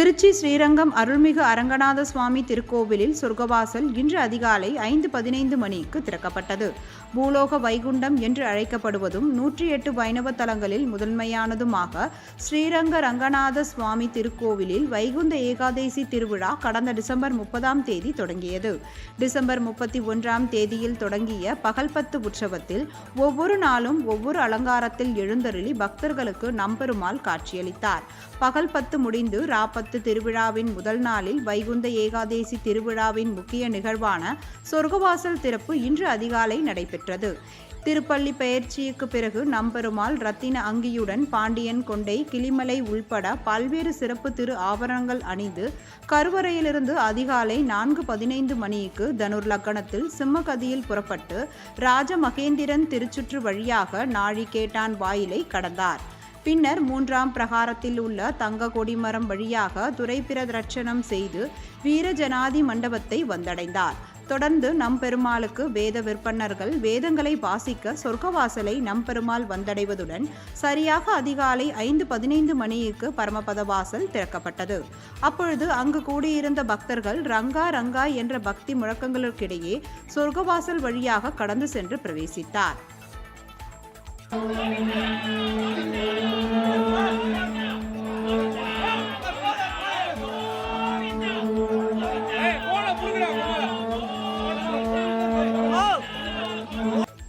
திருச்சி ஸ்ரீரங்கம் அருள்மிகு அரங்கநாத சுவாமி திருக்கோவிலில் சொர்க்கவாசல் இன்று அதிகாலை ஐந்து பதினைந்து மணிக்கு திறக்கப்பட்டது. பூலோக வைகுண்டம் என்று அழைக்கப்படுவதும் நூற்றி எட்டு வைணவ தலங்களில் முதன்மையானதுமாக ஸ்ரீரங்க ரங்கநாத சுவாமி திருக்கோவிலில் வைகுந்த ஏகாதேசி திருவிழா கடந்த டிசம்பர் முப்பதாம் தேதி தொடங்கியது. டிசம்பர் முப்பத்தி ஒன்றாம் தேதியில் தொடங்கிய பகல் பத்து உற்சவத்தில் ஒவ்வொரு நாளும் ஒவ்வொரு அலங்காரத்தில் எழுந்தருளி பக்தர்களுக்கு நம்பெருமாள் காட்சியளித்தார். பகல் பத்து முடிந்து ராப்பத்து திருவிழாவின் முதல் நாளில் வைகுந்த ஏகாதேசி திருவிழாவின் முக்கிய நிகழ்வான சொர்க்கவாசல் திறப்பு இன்று அதிகாலை நடைபெற்றது. திருப்பள்ளி பயிற்சிக்கு பிறகு நம்பெருமாள் ரத்தின அங்கியுடன் பாண்டியன் கொண்டை கிளிமலை உள்பட பல்வேறு சிறப்பு திரு ஆபரணங்கள் அணிந்து கருவறையிலிருந்து அதிகாலை நான்கு பதினைந்து மணிக்கு தனுர் லக்கணத்தில் சிம்மகதியில் புறப்பட்டு ராஜமகேந்திரன் திருச்சுற்று வழியாக நாழிகேட்டான் வாயிலை கடந்தார். பின்னர் மூன்றாம் பிரகாரத்தில் உள்ள தங்க கொடிமரம் வழியாக துரைப்பிரதட்சணம் செய்து வீரஜனாதி மண்டபத்தை வந்தடைந்தார். தொடர்ந்து நம்பெருமாளுக்கு வேத விற்பன்னர்கள் வேதங்களை வாசிக்க சொர்க்கவாசலை நம்பெருமாள் வந்தடைவதுடன் சரியாக அதிகாலை ஐந்து பதினைந்து மணிக்கு பரமபத வாசல் திறக்கப்பட்டது. அப்பொழுது அங்கு கூடியிருந்த பக்தர்கள் ரங்கா ரங்கா என்ற பக்தி முழக்கங்களுக்கிடையே சொர்க்கவாசல் வழியாக கடந்து சென்று பிரவேசித்தார்.